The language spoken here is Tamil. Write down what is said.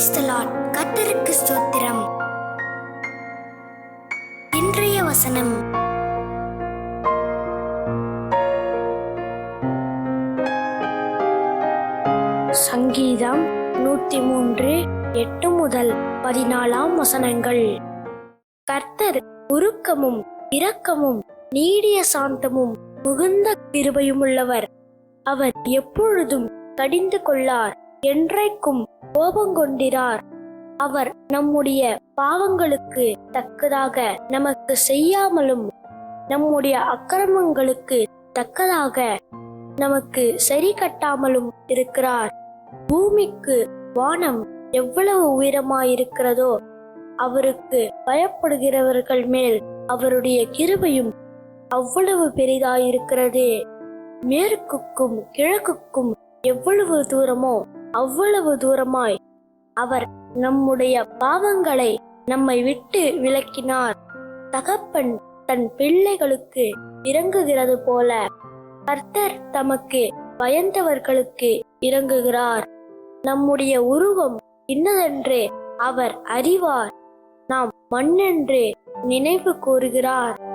கத்தருக்கு ஸ்தோத்திரம். இன்றைய வசனம். சங்கீதம் நூத்தி மூன்று எட்டு முதல் பதினாலாம் வசனங்கள். கர்த்தர் உருக்கமும் இரக்கமும் நீடிய சாந்தமும் மிகுந்த கிருபையுமுள்ளவர். அவர் எப்பொழுதும் கடிந்து கொள்ளார். என்றைக்கும் கோபங்கொண்டிரார். அவர் நம்முடைய பாவங்களுக்கு தக்கதாக நமக்கு செய்யாமலும் நம்முடைய அக்கிரமங்களுக்கு தக்கதாக நமக்கு சரி கட்டாமலும் இருக்கிறார். பூமிக்கு வானம் எவ்வளவு உயரமாயிருக்கிறதோ அவருக்கு பயப்படுகிறவர்கள் மேல் அவருடைய கிருபையும் அவ்வளவு பெரிதாயிருக்கிறது. மேற்குக்கும் கிழக்குக்கும் எவ்வளவு தூரமோ அவ்வளவு தூரமாய் அவர் நம்முடைய பாவங்களை நம்மை விட்டு விலக்கினார். தகப்பன் தன் பிள்ளைகளுக்கு இறங்குகிறது போல கர்த்தர் தமக்கு பயந்தவர்களுக்கு இறங்குகிறார். நம்முடைய உருவம் இன்னதென்று அவர் அறிவார். நாம் மண்ணென்று நினைவு கூறுகிறார்.